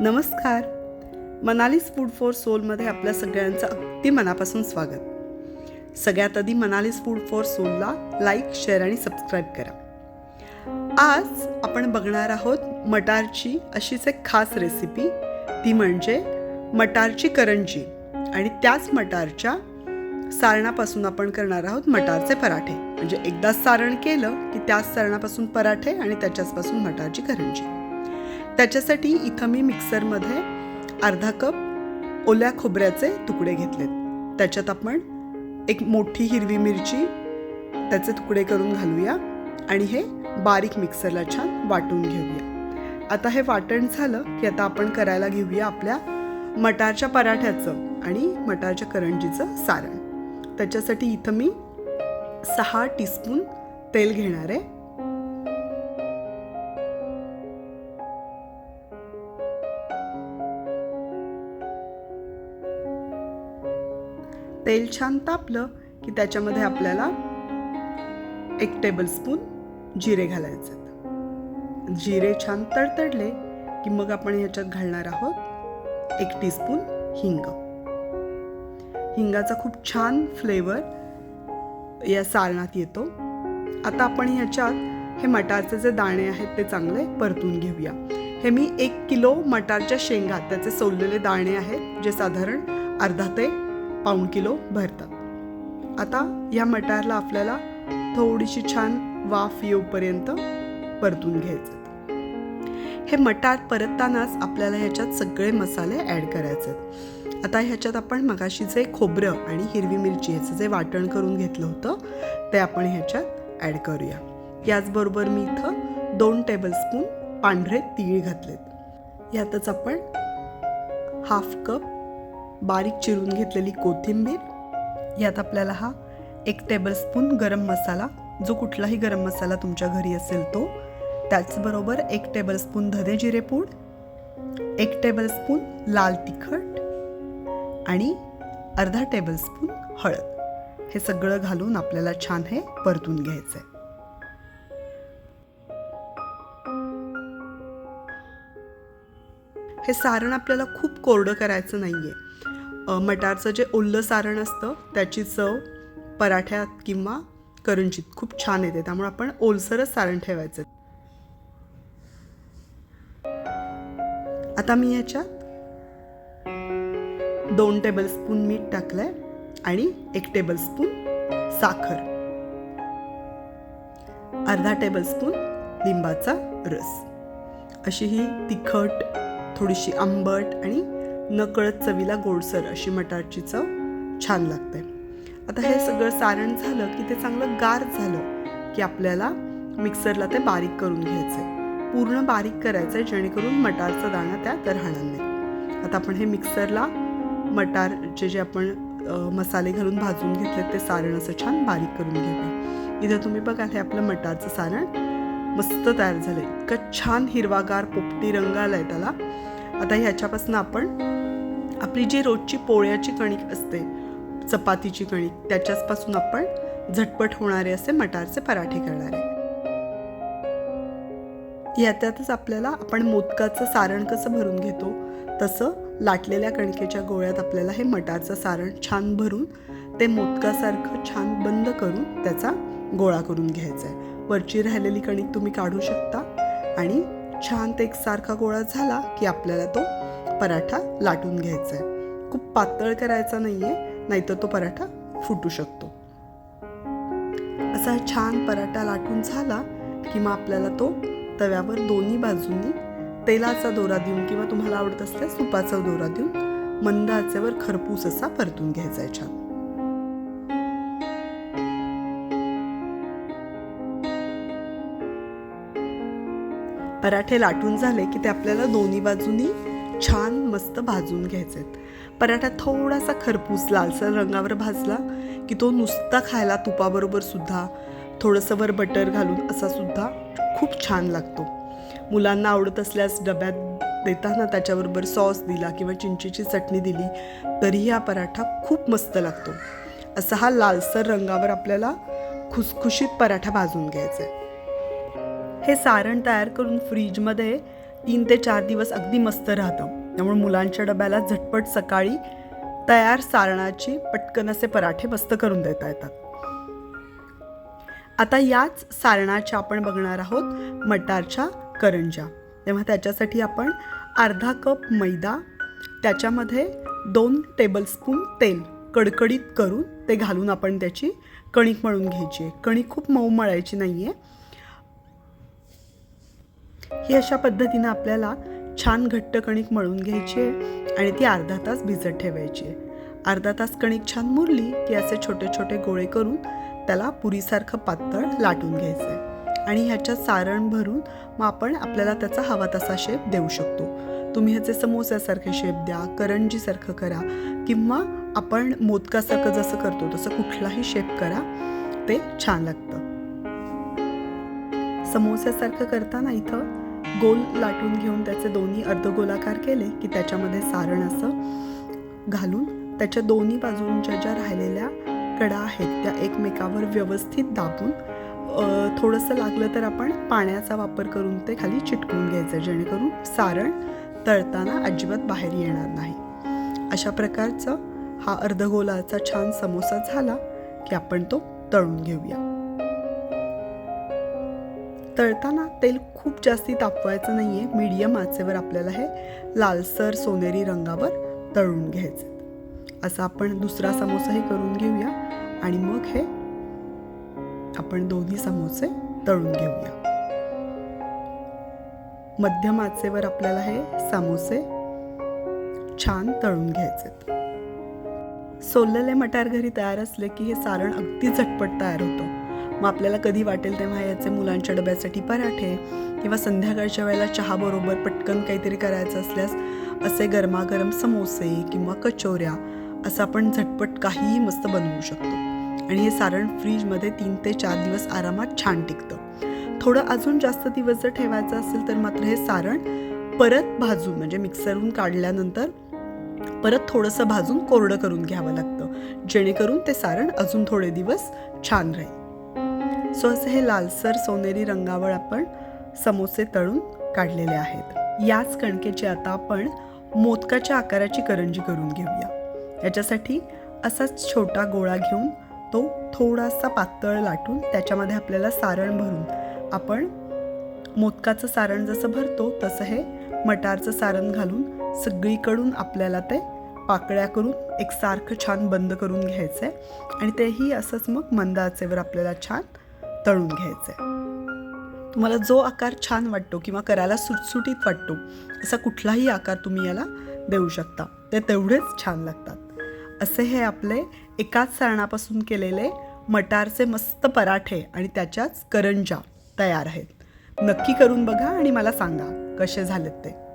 नमस्कार. मनालीस food for सोलमध्ये आपल्या सगळ्यांचं अगदी मनापासून स्वागत. सगळ्यात आधी मनालीस फूड फॉर सोलला लाईक शेअर आणि सबस्क्राईब करा. आज आपण बघणार आहोत मटारची अशीच एक खास रेसिपी ती म्हणजे मटारची करंजी आणि त्याच मटारच्या सारणापासून आपण करणार आहोत मटारचे पराठे. म्हणजे एकदा सारण केलं की त्याच सारणापासून पराठे आणि त्याच्याचपासून मटारची करंजी. त्याच्यासाठी इथं मी मिक्सरमध्ये अर्धा कप ओल्या खोबऱ्याचे तुकडे घेतलेत. त्याच्यात आपण एक मोठी हिरवी मिरची त्याचे तुकडे करून घालूया आणि हे बारीक मिक्सरला छान वाटून घेऊया. आता हे वाटण झालं की आता आपण करायला घेऊया आपल्या मटारच्या पराठ्याचं आणि मटारच्या करंजीचं सारण. त्याच्यासाठी इथं मी सहा टीस्पून तेल घेणार आहे. तेल छान तापलं की त्याच्यामध्ये आपल्याला एक टेबलस्पून जिरे घालायचे जिरे छान तडतडले की मग आपण ह्याच्यात घालणार आहोत एक टीस्पून हिंग. हिंगाचा खूप छान फ्लेवर या सारणात येतो. आता आपण ह्याच्यात हे मटारचे जे दाणे आहेत ते चांगले परतून घेऊया. हे मी एक किलो मटारच्या शेंगा त्याचे सोललेले दाणे आहेत जे साधारण अर्धा ते पाऊण किलो भरतात. आता या मटारला आपल्याला थोडीशी छान वाफ येऊपर्यंत परतून घ्यायचं हे मटार परततानाच आपल्याला ह्याच्यात सगळे मसाले ॲड करायचे आहेत. आता ह्याच्यात आपण मगाशी जे खोबरं आणि हिरवी मिरची ह्याचं जे वाटण करून घेतलं होतं ते आपण ह्याच्यात ॲड करूया. याचबरोबर मी इथं दोन टेबलस्पून पांढरे तीळ घातलेत. यातच आपण हाफ कप बारीक चिरून घेतलेली कोथिंबीर यात आपल्याला हा एक टेबलस्पून गरम मसाला जो कुठलाही गरम मसाला तुमच्या घरी असेल तो त्याचबरोबर एक टेबलस्पून धने जिरेपूड एक टेबलस्पून लाल तिखट आणि अर्धा टेबलस्पून हळद. हे सगळं घालून आपल्याला छान हे परतून घ्यायचं आहे हे सारण आपल्याला खूप कोरडं करायचं नाही आहे मटारचं जे ओल्लं सारण असतं त्याची चव पराठ्यात किंवा करंजीत खूप छान येते. त्यामुळे आपण ओलसरच सारण ठेवायचं. आता मी याच्यात दोन टेबलस्पून मीठ टाकलंय आणि एक टेबलस्पून साखर. अर्धा टेबलस्पून लिंबाचा रस. अशी ही तिखट थोडीशी आंबट आणि नकळत चवीला गोडसर अशी मटारची चव छान लागते. आता हे सगळं सारण झालं की ते चांगलं गार झालं की आपल्याला मिक्सरला ते बारीक करून घ्यायचं पूर्ण बारीक करायचं आहे जेणेकरून मटारचा दाणा त्यात राहणार नाही. आता आपण हे मिक्सरला मटारचे जे आपण मसाले घालून भाजून घेतले ते सारण असं छान बारीक करून घेऊया. इथं तुम्ही बघा हे आपलं मटारचं सारण मस्त तयार झालं इतकं छान हिरवागार पोपटी रंग आलाय त्याला. आता ह्याच्यापासून आपण आपली जी रोजची पोळ्याची कणिक असते चपातीची कणिक त्याच्याचपासून आपण झटपट होणारे असे मटारचे पराठे करणार आहे. याच्यातच आपल्याला आपण मोदकाचं सारण कसं भरून घेतो तसं लाटलेल्या कणकेच्या गोळ्यात आपल्याला हे मटारचं सारण छान भरून ते मोदकासारखं छान बंद करून त्याचा गोळा करून घ्यायचा आहे. वरची राहिलेली कणिक तुम्ही काढू शकता आणि छान ते एकसारखा गोळा झाला की आपल्याला तो पराठा लाटून घ्यायचा आहे खूप पातळ करायचा नाही आहे नाहीतर तो पराठा फुटू शकतो. असा छान पराठा लाटून झाला की मग आपल्याला तो तव्यावर दोन्ही बाजूंनी तेलाचा दोरा देऊन किंवा तुम्हाला आवडत असल्यास तुपाचा दोरा देऊन मंद आचेवर खरपूस असा परतून घ्यायचा आहे छान. पराठे लाटून झाले की ते आपल्याला दोन्ही बाजूनी छान मस्त भाजून घ्यायचे पराठा थोडासा खरपूस लालसर रंगावर भाजला की तो नुसता खायला तुपाबरोबर सुद्धा थोडंसं वर बटर घालून असा सुद्धा खूप छान लागतो. मुलांना आवडत असल्यास डब्यात देताना त्याच्याबरोबर सॉस दिला किंवा चिंचेची चटणी दिली तरीही हा पराठा खूप मस्त लागतो. असा हा लालसर रंगावर आपल्याला खुसखुशीत पराठा भाजून घ्यायचा आहे. हे सारण तयार करून फ्रीजमध्ये तीन ते चार दिवस अगदी मस्त राहतं. त्यामुळे मुलांच्या डब्याला झटपट सकाळी तयार सारणाची पटकन असे पराठे मस्त करून देता येतात. आता याच सारणाच्या आपण बघणार आहोत मटारच्या करंजा तेव्हा त्याच्यासाठी आपण अर्धा कप मैदा त्याच्यामध्ये दोन टेबलस्पून तेल कडकडीत करून ते घालून आपण त्याची कणिक मळून घ्यायची आहे. कणिक खूप मऊ मळायची नाही आहे ही अशा पद्धतीनं आपल्याला छान घट्ट कणिक मळून घ्यायची आहे आणि ती अर्धा तास भिजत ठेवायची आहे. अर्धा तास कणिक छान मुरली की असे छोटे छोटे गोळे करून त्याला पुरीसारखं पातळ लाटून घ्यायचं आहे. आणि ह्याच्यात सारण भरून मग आपण आपल्याला त्याचा हवा तसा शेप देऊ शकतो. तुम्ही ह्याचे समोस्यासारखे शेप द्या करंजीसारखं करा किंवा आपण मोदकासारखं जसं करतो तसं कुठलाही शेप करा ते छान लागतं. समोस्यासारखं करताना इथं गोल लाटून घेऊन त्याचे दोन्ही अर्धगोलाकार केले की त्याच्यामध्ये सारण असं घालून त्याच्या दोन्ही बाजूंच्या ज्या राहिलेल्या कडा आहेत त्या एकमेकावर व्यवस्थित दाबून थोडंसं लागलं तर आपण पाण्याचा वापर करून ते खाली चिटकून घ्यायचं जेणेकरून सारण तळताना अजिबात बाहेर येणार नाही. अशा प्रकारचं हा अर्धगोलाचा छान समोसा झाला की आपण तो तळून घेऊया. तळताना तेल खूप जास्ती तापवायचं नाही आहे मीडियम आचेवर आपल्याला हे लालसर सोनेरी रंगावर तळून घ्यायचं. असं आपण दुसरा समोसाही करून घेऊया. आणि मग हे आपण दोन्ही समोसे तळून घेऊया. मध्यम आचेवर आपल्याला हे समोसे छान तळून घ्यायचे. सोललेले मटार घरी तयार असले की हे सारण अगदी झटपट तयार होतं. मग आपल्याला कधी वाटेल तेव्हा याचे मुलांच्या डब्यासाठी पराठे किंवा संध्याकाळच्या वेळेला चहाबरोबर पटकन काहीतरी करायचं असल्यास असे गरमागरम समोसे किंवा कचोऱ्या असं आपण झटपट काहीही मस्त बनवू शकतो. आणि हे सारण फ्रीजमध्ये तीन ते चार दिवस आरामात छान टिकतं. थोडं अजून जास्त दिवस जर ठेवायचं असेल तर मात्र हे सारण परत भाजून म्हणजे मिक्सरहून काढल्यानंतर परत थोडंसं भाजून कोरडं करून घ्यावं लागतं. जेणेकरून ते सारण अजून थोडे दिवस छान राहील. सो असे हे लालसर सोनेरी रंगावर आपण समोसे तळून काढलेले आहेत. याच कणकेची आता आपण मोदकाच्या आकाराची करंजी करून घेऊया. याच्यासाठी असाच छोटा गोळा घेऊन तो थोडासा पातळ लाटून त्याच्यामध्ये आपल्याला सारण भरून आपण मोदकाचं सारण जसं भरतो तसं हे मटारचं सारण घालून सगळीकडून आपल्याला ते पाकळ्या करून एकसारखं छान बंद करून घ्यायचं आहे आणि तेही असंच मग मंद आचेवर आपल्याला छान तळून घ्यायचं आहे तुम्हाला जो आकार छान वाटतो किंवा करायला सुटसुटीत वाटतो असा कुठलाही आकार तुम्ही याला देऊ शकता. ते तेवढेच छान लागतात. असे हे आपले एकाच सारणापासून केलेले मटारचे मस्त पराठे आणि त्याच्याच करंजा तयार आहेत. नक्की करून बघा आणि मला सांगा कसे झालेत ते.